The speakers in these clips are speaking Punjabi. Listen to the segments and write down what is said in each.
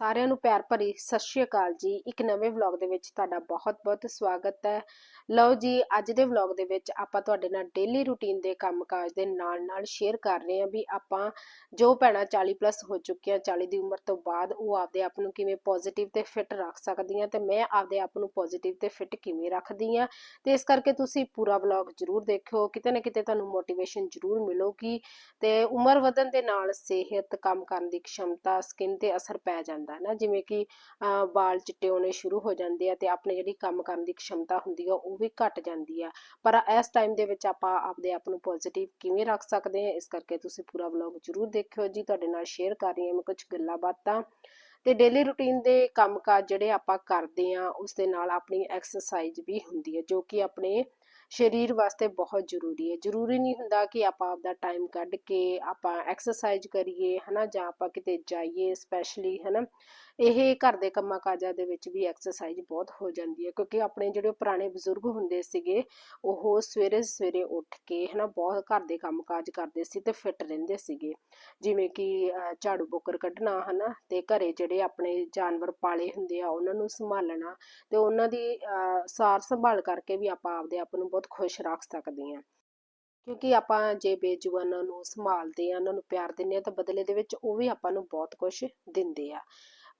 ਸਾਰਿਆਂ ਨੂੰ ਪਿਆਰ ਭਰੀ ਸਤਿ ਸ਼੍ਰੀ ਅਕਾਲ ਜੀ। ਇੱਕ ਨਵੇਂ ਵਲੌਗ ਦੇ ਵਿੱਚ ਤੁਹਾਡਾ ਬਹੁਤ-ਬਹੁਤ ਸਵਾਗਤ ਹੈ। ਲਓ ਜੀ, ਅੱਜ ਦੇ ਵਲੌਗ ਦੇ ਵਿੱਚ ਆਪਾਂ ਤੁਹਾਡੇ ਨਾਲ ਡੇਲੀ ਰੂਟੀਨ ਦੇ ਕੰਮਕਾਜ ਦੇ ਨਾਲ-ਨਾਲ ਸ਼ੇਅਰ ਕਰ ਰਹੇ ਹਾਂ ਵੀ ਆਪਾਂ ਜੋ ਭੈਣਾਂ 40 ਪਲੱਸ ਹੋ ਚੁੱਕੀਆਂ 40 ਦੀ ਉਮਰ ਤੋਂ ਬਾਅਦ ਉਹ ਆਪਦੇ ਆਪ ਨੂੰ ਕਿਵੇਂ ਪੋਜ਼ਿਟਿਵ ਤੇ ਫਿੱਟ ਰੱਖ ਸਕਦੀਆਂ ਤੇ ਮੈਂ ਆਪਦੇ ਆਪ ਨੂੰ ਪੋਜ਼ਿਟਿਵ ਤੇ ਫਿੱਟ ਕਿਵੇਂ ਰੱਖਦੀ ਆ ਤੇ ਇਸ ਕਰਕੇ ਤੁਸੀਂ ਪੂਰਾ ਵਲੌਗ ਜ਼ਰੂਰ ਦੇਖਿਓ, ਕਿਤੇ ਨਾ ਕਿਤੇ ਤੁਹਾਨੂੰ ਮੋਟੀਵੇਸ਼ਨ ਜ਼ਰੂਰ ਮਿਲੂਗੀ ਤੇ ਉਮਰ ਵਧਣ ਦੇ ਨਾਲ ਸਿਹਤ, ਕੰਮ ਕਰਨ ਦੀ ਖਮਤਾ ਸਕਿਨ ਤੇ ਅਸਰ ਪੈ ਜਾਂਦਾ ਹੈ ਨਾ, ਜਿਵੇਂ ਕਿ ਵਾਲ ਚਿੱਟੇ ਹੋਣੇ ਸ਼ੁਰੂ ਹੋ ਜਾਂਦੇ ਆ ਤੇ ਆਪਣੇ ਜਿਹੜੀ ਕੰਮ ਕਰਨ ਦੀ ਖਮਤਾ ਹੁੰਦੀ ਆ, ਉਹ ਵੀ ਘਟ ਜਾਂਦੀ ਆ। ਪਰ ਇਸ ਟਾਈਮ ਦੇ ਵਿੱਚ ਆਪਾਂ ਆਪਦੇ ਆਪ ਨੂੰ ਪੋਜ਼ਿਟਿਵ ਕਿਵੇਂ ਰੱਖ ਸਕਦੇ ਹਾਂ, ਇਸ ਕਰਕੇ ਤੁਸੀਂ ਪੂਰਾ ਵਲੌਗ ਜ਼ਰੂਰ ਦੇਖਿਓ ਜੀ, ਤੁਹਾਡੇ ਨਾਲ ਸ਼ੇਅਰ ਕਰ ਰਹੀ ਹਾਂ ਮੈਂ ਕੁਝ ਗੱਲਾਂ ਬਾਤਾਂ। ਤੇ ਡੇਲੀ ਰੂਟੀਨ ਦੇ ਕੰਮਕਾਜ ਜਿਹੜੇ ਆਪਾਂ ਕਰਦੇ ਆ ਉਸ ਦੇ ਨਾਲ ਆਪਣੀ ਐਕਸਰਸਾਈਜ਼ ਵੀ ਹੁੰਦੀ ਹੈ, ਜੋ ਕਿ ਆਪਣੇ ਸਰੀਰ ਵਾਸਤੇ ਬਹੁਤ ਜ਼ਰੂਰੀ ਹੈ। ਜ਼ਰੂਰੀ ਨਹੀਂ ਹੁੰਦਾ ਕਿ ਆਪਾਂ ਆਪਦਾ ਟਾਈਮ ਕੱਢ ਕੇ ਆਪਾਂ ਐਕਸਰਸਾਈਜ਼ ਕਰੀਏ, ਹਨਾ, ਜਾਂ ਆਪਾਂ ਕਿਤੇ ਜਾਈਏ ਸਪੈਸ਼ਲੀ ਹਨਾ। ਇਹ ਘਰ ਦੇ ਕੰਮਾਂ ਕਾਜਾਂ ਦੇ ਵਿੱਚ ਵੀ ਐਕਸਰਸਾਈਜ਼ ਬਹੁਤ ਹੋ ਜਾਂਦੀ ਹੈ ਕਿਉਂਕਿ ਆਪਣੇ ਜਿਹੜੇ ਪੁਰਾਣੇ ਬਜ਼ੁਰਗ ਹੁੰਦੇ ਸੀਗੇ ਉਹ ਸਵੇਰੇ ਸਵੇਰੇ ਉੱਠ ਕੇ ਹਨਾ ਬਹੁਤ ਘਰ ਦੇ ਕੰਮਕਾਜ ਕਰਦੇ ਸੀ ਤੇ ਫਿੱਟ ਰਹਿੰਦੇ ਸੀਗੇ। ਜਿਵੇਂ ਕਿ ਝਾੜੂ ਬੋਕਰ ਕੱਢਣਾ ਹਨਾ ਤੇ ਘਰੇ ਜਿਹੜੇ ਆਪਣੇ ਜਾਨਵਰ ਪਾਲੇ ਹੁੰਦੇ ਆ ਉਹਨਾਂ ਨੂੰ ਸੰਭਾਲਣਾ ਤੇ ਉਹਨਾਂ ਦੀ ਅਹ, ਸਾਰ ਸੰਭਾਲ ਕਰਕੇ ਵੀ ਆਪਾਂ ਆਪਦੇ ਆਪ ਨੂੰ ਬਹੁਤ ਖੁਸ਼ ਰੱਖ ਸਕਦੇ ਹਾਂ। ਕਿਉਂਕਿ ਆਪਾਂ ਜੇ ਬੇਜੁਬਾਨਾਂ ਨੂੰ ਸੰਭਾਲਦੇ ਆ ਉਹਨਾਂ ਨੂੰ ਪਿਆਰ ਦਿੰਦੇ ਆ ਤਾਂ ਬਦਲੇ ਦੇ ਵਿੱਚ ਉਹ ਵੀ ਆਪਾਂ ਨੂੰ ਬਹੁਤ ਕੁਝ ਦਿੰਦੇ ਆ।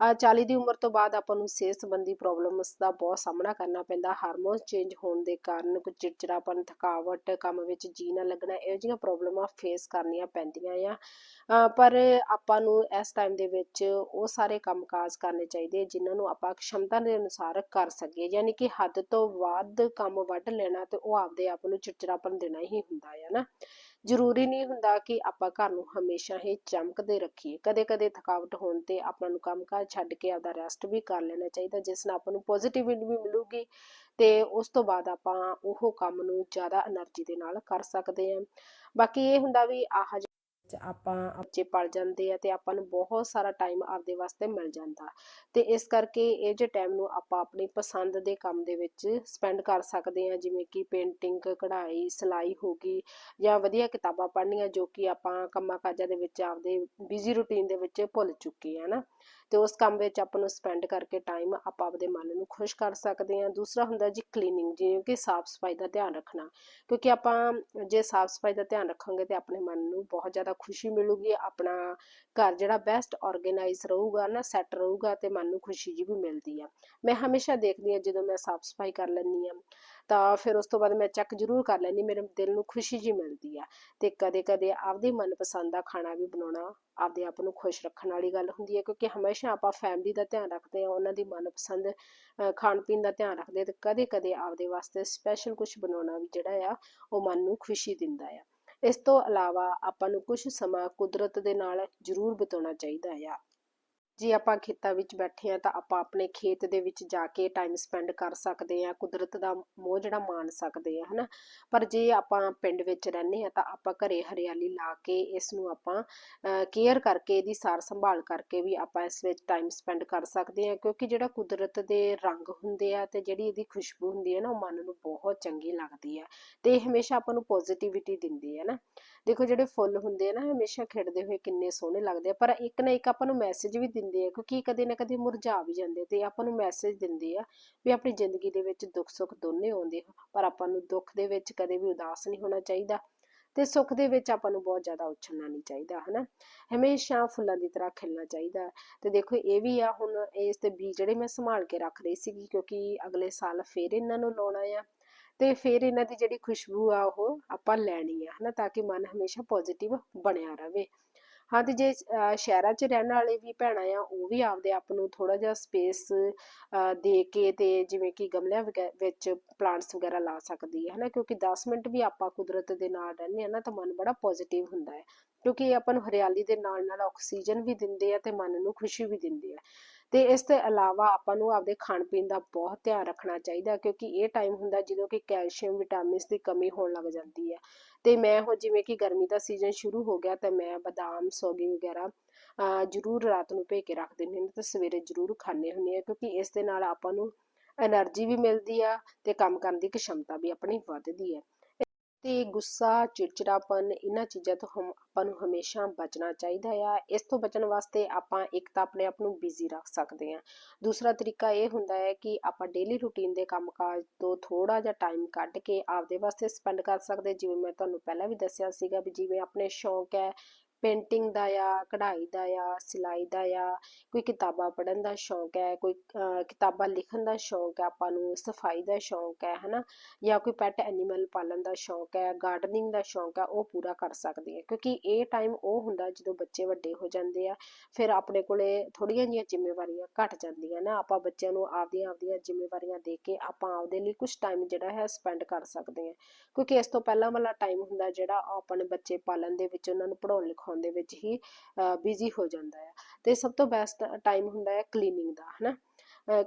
40 ਦੀ ਉਮਰ ਤੋਂ ਬਾਅਦ ਆਪਾਂ ਨੂੰ ਸਿਹਤ ਸੰਬੰਧੀ ਪ੍ਰੋਬਲਮਸ ਦਾ ਬਹੁਤ ਸਾਹਮਣਾ ਕਰਨਾ ਪੈਂਦਾ। ਹਾਰਮੋਨਸ ਚੇਂਜ ਹੋਣ ਦੇ ਕਾਰਨ ਕੁਝ ਚਿੜਚਿੜਾਪਨ, ਥਕਾਵਟ, ਕੰਮ ਵਿੱਚ ਜੀ ਨਾ ਲੱਗਣਾ, ਇਹੋ ਜਿਹੀਆਂ ਪ੍ਰੋਬਲਮਾਂ ਫੇਸ ਕਰਨੀਆਂ ਪੈਂਦੀਆਂ ਆ। ਪਰ ਆਪਾਂ ਨੂੰ ਇਸ ਟਾਈਮ ਦੇ ਵਿੱਚ ਉਹ ਸਾਰੇ ਕੰਮਕਾਜ ਕਰਨੇ ਚਾਹੀਦੇ ਜਿਨ੍ਹਾਂ ਨੂੰ ਆਪਾਂ ਖਮਤਾ ਦੇ ਅਨੁਸਾਰ ਕਰ ਸਕੀਏ। ਯਾਨੀ ਕਿ ਹੱਦ ਤੋਂ ਵੱਧ ਕੰਮ ਵੱਢ ਲੈਣਾ ਤੇ ਉਹ ਆਪਦੇ ਆਪ ਨੂੰ ਚਿੜਚਿੜਾਪਨ ਦੇਣਾ ਹੀ ਹੁੰਦਾ ਹੈ ਨਾ। ਜ਼ਰੂਰੀ ਨਹੀਂ ਹੁੰਦਾ ਕਿ ਆਪਾਂ ਘਰ ਨੂੰ ਹਮੇਸ਼ਾ ਹੀ ਚਮਕਦੇ ਰੱਖੀਏ। ਕਦੇ-ਕਦੇ ਥਕਾਵਟ ਹੋਣ ਤੇ ਆਪਾਂ ਨੂੰ ਕੰਮ ਕਾਰ ਛੱਡ ਕੇ ਆਪਦਾ ਰੈਸਟ ਵੀ ਕਰ ਲੈਣਾ ਚਾਹੀਦਾ, ਜਿਸ ਨਾਲ ਆਪਾਂ ਨੂੰ ਪੋਜ਼ਿਟਿਵਿਟੀ ਵੀ ਮਿਲੂਗੀ ਤੇ ਉਸ ਤੋਂ ਬਾਅਦ ਆਪਾਂ ਉਹ ਕੰਮ ਨੂੰ ਜ਼ਿਆਦਾ એનર્ਜੀ ਦੇ ਨਾਲ ਕਰ ਸਕਦੇ ਹਾਂ। ਬਾਕੀ ਇਹ ਹੁੰਦਾ ਵੀ ਆਹ ਆਪਾਂ ਬੱਚੇ ਪਲ ਜਾਂਦੇ ਆ ਤੇ ਆਪਾਂ ਨੂੰ ਬਹੁਤ ਸਾਰਾ ਟਾਈਮ ਆਪਦੇ ਵਾਸਤੇ ਮਿਲ ਜਾਂਦਾ। ਤੇ ਇਸ ਕਰਕੇ ਇਹ ਜੇ ਟਾਈਮ ਨੂੰ ਆਪਾਂ ਆਪਣੀ ਪਸੰਦ ਦੇ ਕੰਮ ਦੇ ਵਿੱਚ ਸਪੈਂਡ ਕਰ ਸਕਦੇ ਆ, ਜਿਵੇਂ ਕਿ ਪੇਂਟਿੰਗ ਕਢਾਈ, ਸਿਲਾਈ ਹੋ ਗਈ ਜਾਂ ਵਧੀਆ ਕਿਤਾਬਾਂ ਪੜ੍ਹਨੀਆਂ ਜੋ ਕਿ ਆਪਾਂ ਕੰਮਾਂ ਕਾਜਾਂ ਦੇ ਵਿੱਚ ਆਪਦੇ ਬਿਜ਼ੀ ਰੁਟੀਨ ਦੇ ਵਿੱਚ ਭੁੱਲ ਚੁੱਕੇ ਆ ਨਾ ਤੇ ਉਸ ਕੰਮ ਵਿੱਚ ਆਪਾਂ ਨੂੰ ਸਪੈਂਡ ਕਰਕੇ ਟਾਈਮ ਆਪਾਂ ਆਪਦੇ ਮਨ ਨੂੰ ਖੁਸ਼ ਕਰ ਸਕਦੇ ਆ ਦੂਸਰਾ ਹੁੰਦਾ ਜੀ ਕਲੀਨਿੰਗ ਜਿਵੇਂ ਕਿ ਸਾਫ਼ ਸਫ਼ਾਈ ਦਾ ਧਿਆਨ ਰੱਖਣਾ। ਕਿਉਂਕਿ ਆਪਾਂ ਜੇ ਸਾਫ਼ ਸਫ਼ਾਈ ਦਾ ਧਿਆਨ ਰੱਖਾਂਗੇ ਤੇ ਆਪਣੇ ਮਨ ਨੂੰ ਬਹੁਤ ਜ਼ਿਆਦਾ ਖੁਸ਼ੀ ਮਿਲੂਗੀ। ਆਪਣਾ ਘਰ ਜਿਹੜਾ ਬੈਸਟ ਆਰਗੇਨਾਈਜ਼ ਰਹੂਗਾ ਨਾ ਸੈੱਟ ਰਹੂਗਾ ਤੇ ਮਨ ਨੂੰ ਖੁਸ਼ੀ ਜੀ ਵੀ ਮਿਲਦੀ ਆ। ਮੈਂ ਹਮੇਸ਼ਾ ਦੇਖਦੀ ਆ ਜਦੋਂ ਮੈਂ ਸਾਫ਼ ਸਫ਼ਾਈ ਕਰ ਲੈਂਦੀ ਆ ਤਾਂ ਫਿਰ ਉਸ ਤੋਂ ਬਾਅਦ ਮੈਂ ਚੈੱਕ ਜ਼ਰੂਰ ਕਰ ਲੈਂਦੀ, ਮੇਰੇ ਦਿਲ ਨੂੰ ਖੁਸ਼ੀ ਜੀ ਮਿਲਦੀ ਆ। ਤੇ ਕਦੇ ਕਦੇ ਆਪਦੇ ਮਨਪਸੰਦ ਦਾ ਖਾਣਾ ਵੀ ਬਣਾਉਣਾ ਆਪਦੇ ਆਪ ਨੂੰ ਖੁਸ਼ ਰੱਖਣ ਵਾਲੀ ਗੱਲ ਹੁੰਦੀ ਹੈ ਕਿਉਂਕਿ ਹਮੇਸ਼ਾ ਆਪਾਂ ਫੈਮਿਲੀ ਦਾ ਧਿਆਨ ਰੱਖਦੇ ਆ ਉਹਨਾਂ ਦੀ ਮਨਪਸੰਦ ਖਾਣ ਪੀਣ ਦਾ ਧਿਆਨ ਰੱਖਦੇ ਆ ਤੇ ਕਦੇ ਕਦੇ ਆਪਦੇ ਵਾਸਤੇ ਸਪੈਸ਼ਲ ਕੁਝ ਬਣਾਉਣਾ ਵੀ ਜਿਹੜਾ ਆ, ਉਹ ਮਨ ਨੂੰ ਖੁਸ਼ੀ ਦਿੰਦਾ ਆ। ਇਸ ਤੋਂ ਇਲਾਵਾ ਆਪਾਂ ਨੂੰ ਕੁਝ ਸਮਾਂ ਕੁਦਰਤ ਦੇ ਨਾਲ ਜ਼ਰੂਰ ਬਿਤਾਉਣਾ ਚਾਹੀਦਾ ਆ। ਜੇ ਆਪਾਂ ਖੇਤਾਂ ਵਿੱਚ ਬੈਠੇ ਆ ਤਾਂ ਆਪਾਂ ਆਪਣੇ ਖੇਤ ਦੇ ਵਿੱਚ ਜਾ ਕੇ ਟਾਈਮ ਸਪੈਂਡ ਕਰ ਸਕਦੇ ਆ ਕੁਦਰਤ ਦਾ ਮੋਹ ਜਿਹੜਾ ਮਾਣ ਸਕਦੇ ਆ ਹਨਾ? ਪਰ ਜੇ ਆਪਾਂ ਪਿੰਡ ਵਿੱਚ ਰਹਿੰਦੇ ਆ ਤਾਂ ਆਪਾਂ ਘਰੇ ਹਰਿਆਲੀ ਲਾ ਕੇ ਇਸ ਨੂੰ ਆਪਾਂ ਕੇਅਰ ਕਰਕੇ, ਇਹਦੀ ਸਾਰ ਸੰਭਾਲ ਕਰਕੇ ਵੀ ਆਪਾਂ ਇਸ ਵਿੱਚ ਟਾਈਮ ਸਪੈਂਡ ਕਰ ਸਕਦੇ ਆ ਕਿਉਂਕਿ ਜਿਹੜਾ ਕੁਦਰਤ ਦੇ ਰੰਗ ਹੁੰਦੇ ਆ ਤੇ ਜਿਹੜੀ ਇਹਦੀ ਖੁਸ਼ਬੂ ਹੁੰਦੀ ਹੈ ਨਾ, ਉਹ ਮਨ ਨੂੰ ਬਹੁਤ ਚੰਗੀ ਲੱਗਦੀ ਆ ਤੇ ਹਮੇਸ਼ਾ ਆਪਾਂ ਨੂੰ ਪੋਜ਼ਿਟਿਵਿਟੀ ਦਿੰਦੀ ਹੈ ਨਾ ਦੇਖੋ ਜਿਹੜੇ ਫੁੱਲ ਹੁੰਦੇ ਆ ਨਾ ਹਮੇਸ਼ਾ ਖਿੜਦੇ ਹੋਏ ਕਿੰਨੇ ਸੋਹਣੇ ਲੱਗਦੇ ਆ, ਪਰ ਇੱਕ ਨਾ ਇੱਕ ਆਪਾਂ ਨੂੰ ਮੈਸੇਜ ਵੀ ਦਿੰਦੇ ਆ, ਕਿਉਂਕਿ ਕਦੇ ਨਾ ਕਦੇ ਮੁਰਝਾ ਵੀ ਜਾਂਦੇ ਤੇ ਆਪਾਂ ਨੂੰ ਮੈਸੇਜ ਦਿੰਦੇ ਆ ਵੀ ਆਪਣੀ ਜ਼ਿੰਦਗੀ ਦੇ ਵਿੱਚ ਦੁੱਖ ਸੁੱਖ ਦੋਨੇ ਆਉਂਦੇ ਪਰ ਆਪਾਂ ਨੂੰ ਦੁੱਖ ਦੇ ਵਿੱਚ ਕਦੇ ਵੀ ਉਦਾਸ ਨਹੀਂ ਹੋਣਾ ਚਾਹੀਦਾ ਤੇ ਸੁੱਖ ਦੇ ਵਿੱਚ ਆਪਾਂ ਨੂੰ ਬਹੁਤ ਜ਼ਿਆਦਾ ਉਛਲਣਾ ਨਹੀਂ ਚਾਹੀਦਾ, ਹਨਾ? ਹਮੇਸ਼ਾ ਫੁੱਲਾਂ ਦੀ ਤਰ੍ਹਾਂ ਖਿਲਣਾ ਚਾਹੀਦਾ ਤੇ ਦੇਖੋ ਇਹ ਵੀ ਆ, ਹੁਣ ਇਸ ਤੇ ਬੀਜ ਜਿਹੜੇ ਮੈਂ ਸੰਭਾਲ ਕੇ ਰੱਖ ਰਹੀ ਸੀਗੀ ਕਿਉਂਕਿ ਅਗਲੇ ਸਾਲ ਫੇਰ ਇਹਨਾਂ ਨੂੰ ਲਾਉਣਾ ਆ ਤੇ ਫਿਰ ਇਹਨਾਂ ਦੀ ਜਿਹੜੀ ਖੁਸ਼ਬੂ ਆ ਉਹ ਆਪਾਂ ਲੈਣੀ ਆ, ਹਨਾ, ਤਾਂ ਕਿ ਮਨ ਹਮੇਸ਼ਾ ਪੋਜ਼ਿਟਿਵ ਬਣਿਆ ਰਵੇ ਹਾਂ, ਤੇ ਜੇ ਸ਼ਹਿਰਾਂ 'ਚ ਰਹਿਣ ਵਾਲੇ ਵੀ ਭੈਣਾਂ ਆ, ਉਹ ਵੀ ਆਪਦੇ ਆਪ ਨੂੰ ਥੋੜਾ ਜਿਹਾ ਸਪੇਸ ਦੇ ਕੇ ਤੇ ਜਿਵੇਂ ਕਿ ਗਮਲਿਆਂ ਵਗੈ- ਵਿੱਚ ਪਲਾਂਟਸ ਵਗੈਰਾ ਲਾ ਸਕਦੀ ਹੈ ਹਨਾ, ਕਿਉਂਕਿ 10 ਮਿੰਟ ਵੀ ਆਪਾਂ ਕੁਦਰਤ ਦੇ ਨਾਲ ਰਹਿੰਦੇ ਆ ਨਾ, ਤਾਂ ਮਨ ਬੜਾ ਪੋਜ਼ਿਟਿਵ ਹੁੰਦਾ ਹੈ। ਕਿਉਂਕਿ ਇਹ ਆਪਾਂ ਨੂੰ ਹਰਿਆਲੀ ਦੇ ਨਾਲ ਨਾਲ ਆਕਸੀਜਨ ਵੀ ਦਿੰਦੇ ਆ ਤੇ ਮਨ ਨੂੰ ਖੁਸ਼ੀ ਵੀ ਦਿੰਦੇ ਆ। ਤੇ ਇਸ ਤੋਂ ਇਲਾਵਾ ਆਪਾਂ ਨੂੰ ਆਪਦੇ ਖਾਣ ਪੀਣ ਦਾ ਬਹੁਤ ਧਿਆਨ ਰੱਖਣਾ ਚਾਹੀਦਾ ਕਿਉਂਕਿ ਇਹ ਟਾਈਮ ਹੁੰਦਾ ਜਦੋਂ ਕਿ ਕੈਲਸ਼ੀਅਮ ਵਿਟਾਮਿਨਸ ਦੀ ਕਮੀ ਹੋਣ ਲੱਗ ਜਾਂਦੀ ਹੈ। ਤੇ ਮੈਂ ਹੁਣ ਜਿਵੇਂ ਕਿ ਗਰਮੀ ਦਾ ਸੀਜ਼ਨ ਸ਼ੁਰੂ ਹੋ ਗਿਆ ਤੇ ਮੈਂ ਬਦਾਮ, ਸੋਗੀ ਵਗੈਰਾ ਜ਼ਰੂਰ ਰਾਤ ਨੂੰ ਭੇ ਕੇ ਰੱਖ ਦਿੰਦੇ ਹਾਂ ਤੇ ਸਵੇਰੇ ਜ਼ਰੂਰ ਖਾਣੇ ਹੁੰਦੇ ਆ ਕਿਉਂਕਿ ਇਸ ਦੇ ਨਾਲ ਆਪਾਂ ਨੂੰ એનર્ਜੀ ਵੀ ਮਿਲਦੀ ਆ ਤੇ ਕੰਮ ਕਰਨ ਦੀ ਕਸ਼ਮਤਾ ਵੀ ਆਪਣੀ ਵੱਧਦੀ ਆ ਤੇ ਗੁੱਸਾ, ਚਿੜਚਿੜਾਪਨ, ਇਹਨਾਂ ਚੀਜ਼ਾਂ ਤੋਂ ਹਮ, ਆਪਾਂ ਨੂੰ ਹਮੇਸ਼ਾ ਬਚਣਾ ਚਾਹੀਦਾ ਆ। ਇਸ ਤੋਂ ਬਚਣ ਵਾਸਤੇ ਆਪਾਂ ਇੱਕ ਤਾਂ ਆਪਣੇ ਆਪ ਨੂੰ ਬਿਜ਼ੀ ਰੱਖ ਸਕਦੇ ਹਾਂ। ਦੂਸਰਾ ਤਰੀਕਾ ਇਹ ਹੁੰਦਾ ਹੈ ਕਿ ਆਪਾਂ ਡੇਲੀ ਰੂਟੀਨ ਦੇ ਕੰਮਕਾਜ ਤੋਂ ਥੋੜਾ ਜਿਹਾ ਟਾਈਮ ਕੱਢ ਕੇ ਆਪਦੇ ਵਾਸਤੇ ਸਪੈਂਡ ਕਰ ਸਕਦੇ ਜਿਵੇਂ ਮੈਂ ਤੁਹਾਨੂੰ ਪਹਿਲਾਂ ਵੀ ਦੱਸਿਆ ਸੀਗਾ ਵੀ ਜਿਵੇਂ ਆਪਣੇ ਸ਼ੌਂਕ ਹੈ ਪੇਂਟਿੰਗ ਦਾ ਆ, ਕਢਾਈ ਦਾ ਆ, ਸਿਲਾਈ ਦਾ ਆ, ਕੋਈ ਕਿਤਾਬਾਂ ਪੜ੍ਹਨ ਦਾ ਸ਼ੌਂਕ ਹੈ, ਕੋਈ ਕਿਤਾਬਾਂ ਲਿਖਣ ਦਾ ਸ਼ੌਂਕ ਹੈ, ਆਪਾਂ ਨੂੰ ਸਫ਼ਾਈ ਦਾ ਸ਼ੌਂਕ ਹੈ, ਹਨਾ? ਜਾਂ ਕੋਈ ਪੈਟ ਐਨੀਮਲ ਪਾਲਣ ਦਾ ਸ਼ੌਂਕ ਹੈ ਗਾਰਡਨਿੰਗ ਦਾ ਸ਼ੌਂਕ ਹੈ, ਉਹ ਪੂਰਾ ਕਰ ਸਕਦੇ ਹੈ। ਕਿਉਂਕਿ ਇਹ ਟਾਈਮ ਉਹ ਹੁੰਦਾ ਜਦੋਂ ਬੱਚੇ ਵੱਡੇ ਹੋ ਜਾਂਦੇ ਆ, ਫਿਰ ਆਪਣੇ ਕੋਲੇ ਥੋੜੀਆਂ ਜਿਹੀਆਂ ਜ਼ਿੰਮੇਵਾਰੀਆਂ ਘਟ ਜਾਂਦੀਆਂ ਨਾ। ਆਪਾਂ ਬੱਚਿਆਂ ਨੂੰ ਆਪਦੀਆਂ ਆਪਦੀਆਂ ਜ਼ਿੰਮੇਵਾਰੀਆਂ ਦੇ ਕੇ ਆਪਾਂ ਆਪਦੇ ਲਈ ਕੁਝ ਟਾਈਮ ਜਿਹੜਾ ਹੈ ਸਪੈਂਡ ਕਰ ਸਕਦੇ ਹਾਂ। ਕਿਉਂਕਿ ਇਸ ਤੋਂ ਪਹਿਲਾਂ ਵਾਲਾ ਟਾਈਮ ਹੁੰਦਾ ਜਿਹੜਾ ਉਹ ਆਪਣੇ ਬੱਚੇ ਪਾਲਣ ਦੇ ਵਿੱਚ ਉਹਨਾਂ ਨੂੰ ਪੜਾਉਣ ਲਿਖਾਉਣ ਦੇ ਵਿੱਚ ਹੀ ਬਿਜ਼ੀ ਹੋ ਜਾਂਦਾ ਹੈ ਤੇ ਸਭ ਤੋਂ ਬੈਸਟ ਟਾਈਮ ਹੁੰਦਾ ਹੈ ਕਲੀਨਿੰਗ ਦਾ, ਹਨਾ?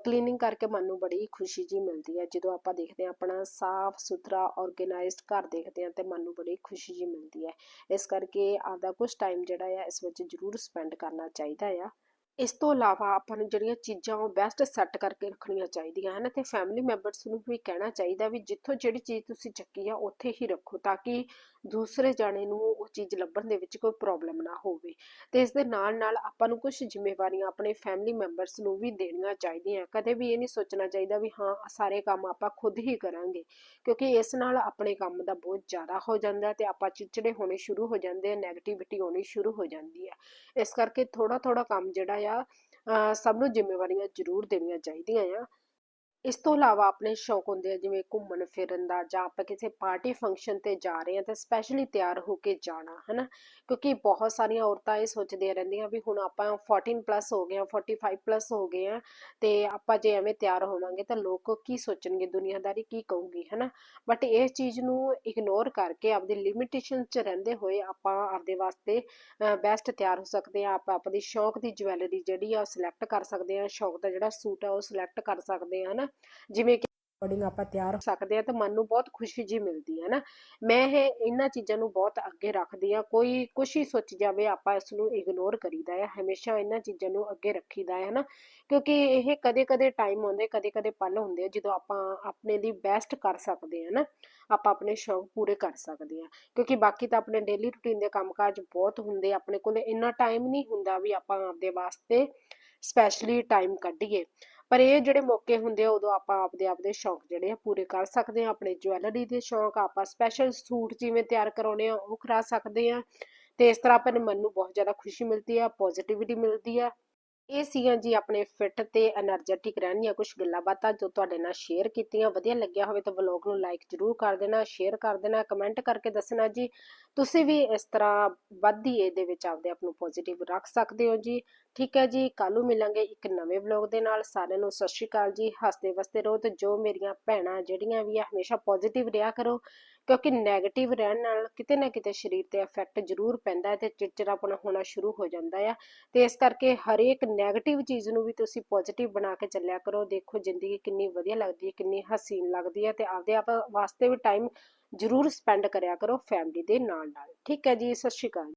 ਕਲੀਨਿੰਗ ਕਰਕੇ ਮਨ ਨੂੰ ਬੜੀ ਖੁਸ਼ੀ ਜੀ ਮਿਲਦੀ ਹੈ ਜਦੋਂ ਆਪਾਂ ਦੇਖਦੇ ਹਾਂ, ਆਪਣਾ ਸਾਫ਼ ਸੁਥਰਾ ਆਰਗੇਨਾਈਜ਼ਡ ਘਰ ਦੇਖਦੇ ਹਾਂ, ਤੇ ਮਨ ਨੂੰ ਬੜੀ ਖੁਸ਼ੀ ਜੀ ਮਿਲਦੀ ਹੈ ਇਸ ਕਰਕੇ ਆਪਦਾ ਕੁਝ ਟਾਈਮ ਜਿਹੜਾ ਆ, ਇਸ ਵਿੱਚ ਜ਼ਰੂਰ ਸਪੈਂਡ ਕਰਨਾ ਚਾਹੀਦਾ ਆ। ਇਸ ਤੋਂ ਇਲਾਵਾ ਆਪਾਂ ਨੂੰ ਜਿਹੜੀਆਂ ਚੀਜ਼ਾਂ ਉਹ ਬੈਸਟ ਸੈੱਟ ਕਰਕੇ ਰੱਖਣੀਆਂ ਚਾਹੀਦੀਆਂ ਹਨ ਤੇ ਫੈਮਿਲੀ ਮੈਂਬਰਸ ਨੂੰ ਵੀ ਕਹਿਣਾ ਚਾਹੀਦਾ ਵੀ ਜਿੱਥੋਂ ਜਿਹੜੀ ਚੀਜ਼ ਤੁਸੀਂ ਚੱਕੀ ਆ, ਉੱਥੇ ਹੀ ਰੱਖੋ ਤਾਂ ਕਿ ਦੂਸਰੇ ਜਾਣੇ ਨੂੰ ਉਹ ਚੀਜ਼ ਲੱਭਣ ਦੇ ਵਿੱਚ ਕੋਈ ਪ੍ਰੋਬਲਮ ਨਾ ਹੋਵੇ ਤੇ ਇਸ ਦੇ ਨਾਲ ਨਾਲ ਆਪਾਂ ਨੂੰ ਕੁਝ ਜ਼ਿੰਮੇਵਾਰੀਆਂ ਆਪਣੇ ਫੈਮਿਲੀ ਮੈਂਬਰਸ ਨੂੰ ਵੀ ਦੇਣੀਆਂ ਚਾਹੀਦੀਆਂ। ਕਦੇ ਵੀ ਇਹ ਨਹੀਂ ਸੋਚਣਾ ਚਾਹੀਦਾ ਵੀ ਹਾਂ ਸਾਰੇ ਕੰਮ ਆਪਾਂ ਖੁਦ ਹੀ ਕਰਾਂਗੇ ਕਿਉਂਕਿ ਇਸ ਨਾਲ ਆਪਣੇ ਕੰਮ ਦਾ ਬਹੁਤ ਜ਼ਿਆਦਾ ਹੋ ਜਾਂਦਾ ਤੇ ਆਪਾਂ ਚਿੜਚਿੜੇ ਹੋਣੇ ਸ਼ੁਰੂ ਹੋ ਜਾਂਦੇ ਆ ਨੈਗੇਟਿਵਿਟੀ ਆਉਣੀ ਸ਼ੁਰੂ ਹੋ ਜਾਂਦੀ ਹੈ ਇਸ ਕਰਕੇ ਥੋੜਾ ਥੋੜਾ ਕੰਮ ਜਿਹੜਾ ਆ ਅਹ ਸਭ ਨੂੰ ਜ਼ਿੰਮੇਵਾਰੀਆਂ ਜ਼ਰੂਰ ਦੇਣੀਆਂ ਚਾਹੀਦੀਆਂ ਆ। ਇਸ ਤੋਂ ਇਲਾਵਾ ਆਪਣੇ ਸ਼ੌਕ ਹੁੰਦੇ ਆ, ਜਿਵੇਂ ਘੁੰਮਣ ਫਿਰਨ ਦਾ ਜਾਂ ਆਪਾਂ ਕਿਸੇ ਪਾਰਟੀ ਫੰਕਸ਼ਨ ਤੇ ਜਾ ਰਹੇ ਆ ਤਾਂ ਸਪੈਸ਼ਲੀ ਤਿਆਰ ਹੋ ਕੇ ਜਾਣਾ, ਹਨਾ? ਕਿਉਂਕਿ ਬਹੁਤ ਸਾਰੀਆਂ ਔਰਤਾਂ ਇਹ ਸੋਚਦੀਆਂ ਰਹਿੰਦੀਆਂ ਵੀ ਹੁਣ ਆਪਾਂ 14 ਪਲੱਸ ਹੋ ਗਏ ਆ 45 ਪਲੱਸ ਹੋ ਗਏ ਆ ਤੇ ਆਪਾਂ ਜੇ ਐਵੇਂ ਤਿਆਰ ਹੋਵਾਂਗੇ ਤਾਂ ਲੋਕ ਕੀ ਸੋਚਣਗੇ, ਦੁਨੀਆਦਾਰੀ ਕੀ ਕਹੂਗੀ, ਹਨਾ? ਬਟ ਇਸ ਚੀਜ਼ ਨੂੰ ਇਗਨੋਰ ਕਰਕੇ ਆਪਦੇ ਲਿਮਿਟੇਸ਼ਨ 'ਚ ਰਹਿੰਦੇ ਹੋਏ ਆਪਾਂ ਆਪਦੇ ਵਾਸਤੇ ਬੈਸਟ ਤਿਆਰ ਹੋ ਸਕਦੇ ਆ ਆਪਾਂ ਆਪਣੀ ਸ਼ੌਕ ਦੀ ਜਵੈਲਰੀ ਜਿਹੜੀ ਆ ਉਹ ਸਿਲੈਕਟ ਕਰ ਸਕਦੇ ਆ ਸ਼ੌਕ ਦਾ ਜਿਹੜਾ ਸੂਟ ਆ ਉਹ ਸਿਲੈਕਟ ਕਰ ਸਕਦੇ ਆ ਹਨਾ? ਜਿਵੇਂ ਕਿ ਅਕੋਰਡਿੰਗ ਆਪਾਂ ਤਿਆਰ ਹੋ ਸਕਦੇ ਆ ਤੇ ਮਨ ਨੂੰ ਬਹੁਤ ਖੁਸ਼ੀ ਜੀ ਮਿਲਦੀ ਹੈ ਨਾ। ਮੈਂ ਇਹ ਇਹਨਾਂ ਚੀਜ਼ਾਂ ਨੂੰ ਬਹੁਤ ਅੱਗੇ ਰੱਖਦੀ ਆ ਕੋਈ ਕੁਛ ਹੀ ਸੋਚ ਜਾਵੇ ਆਪਾਂ ਇਸ ਨੂੰ ਇਗਨੋਰ ਕਰੀਦਾ ਹੈ। ਹਮੇਸ਼ਾ ਇਹਨਾਂ ਚੀਜ਼ਾਂ ਨੂੰ ਅੱਗੇ ਰੱਖੀਦਾ ਹੈ ਨਾ। ਕਿਉਂਕਿ ਇਹ ਕਦੇ ਕਦੇ ਟਾਈਮ ਆਉਂਦੇ ਕਦੇ ਕਦੇ ਪਲ ਹੁੰਦੇ ਆ ਜਦੋਂ ਆਪਾਂ ਆਪਣੇ ਲਈ ਬੈਸਟ ਕਰ ਸਕਦੇ ਆ ਨਾ। ਆਪਾਂ ਆਪਣੇ ਸ਼ੌਕ ਪੂਰੇ ਕਰ ਸਕਦੇ ਆ ਕਿਉਂਕਿ ਬਾਕੀ ਤਾਂ ਆਪਣੇ ਡੇਲੀ ਰੂਟੀਨ ਦੇ ਕੰਮਕਾਜ ਬਹੁਤ ਹੁੰਦੇ ਆਪਣੇ ਕੋਲ ਇੰਨਾ ਟਾਈਮ ਨਹੀਂ ਹੁੰਦਾ ਵੀ ਆਪਾਂ ਆਪਦੇ ਵਾਸਤੇ ਸਪੈਸ਼ਲੀ ਟਾਈਮ ਕੱਢੀਏ। ਪਰ ਇਹ ਜਿਹੜੇ ਮੌਕੇ ਹੁੰਦੇ ਆ, ਉਦੋਂ ਆਪਾਂ ਆਪਦੇ ਆਪਦੇ ਸ਼ੌਕ ਜਿਹੜੇ ਆ ਪੂਰੇ ਕਰ ਸਕਦੇ ਆ ਆਪਣੇ ਜਵੈਲਰੀ ਦੇ ਸ਼ੌਕ, ਆਪਾਂ ਸਪੈਸ਼ਲ ਸੂਟ ਜਿਵੇਂ ਤਿਆਰ ਕਰਾਉਣੇ ਆ ਉਹ ਕਰਾ ਸਕਦੇ ਆ ਤੇ ਇਸ ਤਰ੍ਹਾਂ ਆਪਣੇ ਮਨ ਨੂੰ ਬਹੁਤ ਜ਼ਿਆਦਾ ਖੁਸ਼ੀ ਮਿਲਦੀ ਆ ਪੋਜ਼ਿਟਿਵਿਟੀ ਮਿਲਦੀ ਆ। ਇਹ ਸੀਗੀਆਂ ਜੀ ਆਪਣੇ ਫਿਟ ਤੇ એનર્ਜੈਟਿਕ ਰਹਿਣ ਦੀਆਂ ਕੁਝ ਗੱਲਾਂ ਬਾਤਾਂ ਜੋ ਤੁਹਾਡੇ ਨਾਲ ਸ਼ੇਅਰ ਕੀਤੀਆਂ, ਵਧੀਆ ਲੱਗਿਆ ਹੋਵੇ ਤਾਂ ਵਲੌਗ ਨੂੰ ਲਾਈਕ ਜਰੂਰ ਕਰ ਦੇਣਾ ਸ਼ੇਅਰ ਕਰ ਦੇਣਾ ਕਮੈਂਟ ਕਰਕੇ ਦੱਸਣਾ ਜੀ। ਤੁਸੀਂ ਵੀ ਇਸ ਤਰ੍ਹਾਂ ਵੱਧਦੀ ਏ ਦੇ ਵਿੱਚ ਆਪਦੇ ਆਪ ਨੂੰ ਪੋਜ਼ਿਟਿਵ ਰੱਖ ਸਕਦੇ ਹੋ ਜੀ। ਠੀਕ ਹੈ ਜੀ ਕੱਲ ਨੂੰ ਮਿਲਾਂਗੇ ਇੱਕ ਨਵੇਂ ਵਲੌਗ ਦੇ ਨਾਲ। ਸਾਰਿਆਂ ਨੂੰ ਸਤਿ ਸ਼੍ਰੀ ਅਕਾਲ ਜੀ, ਹੱਸਦੇ ਵਸਦੇ ਰਹੋ ਤੇ ਜੋ ਮੇਰੀਆਂ ਭੈਣਾਂ ਜਿਹੜੀਆਂ ਵੀ ਆ, ਹਮੇਸ਼ਾ ਪੋਜ਼ਿਟਿਵ ਰਿਹਾ ਕਰੋ। ਕਿਉਂਕਿ 네ਗੇਟਿਵ ਰਹਿਣ ਨਾਲ ਕਿਤੇ ਨਾ ਕਿਤੇ ਸਰੀਰ ਤੇ ਇਫੈਕਟ ਜ਼ਰੂਰ ਪੈਂਦਾ ਹੈ ਤੇ ਚਿੜਚਿੜਾਪਨ ਹੋਣਾ ਸ਼ੁਰੂ ਹੋ ਜਾਂਦਾ ਆ। ਤੇ ਇਸ ਕਰਕੇ ਹਰੇਕ 네ਗੇਟਿਵ ਚੀਜ਼ ਨੂੰ ਵੀ ਤੁਸੀਂ ਪੋਜ਼ਿਟਿਵ ਬਣਾ ਕੇ ਚੱਲਿਆ ਕਰੋ। ਦੇਖੋ ਜ਼ਿੰਦਗੀ ਕਿੰਨੀ ਵਧੀਆ ਲੱਗਦੀ ਹੈ, ਕਿੰਨੀ ਹਸੀਨ ਲੱਗਦੀ ਹੈ ਤੇ ਆਪਦੇ ਆਪ ਵਾਸਤੇ ਵੀ ਟਾਈਮ ਜ਼ਰੂਰ ਸਪੈਂਡ ਕਰਿਆ ਕਰੋ ਫੈਮਿਲੀ ਦੇ ਨਾਲ ਨਾਲ ਠੀਕ ਹੈ ਜੀ, ਸਤਿ ਸ਼੍ਰੀ ਅਕਾਲ।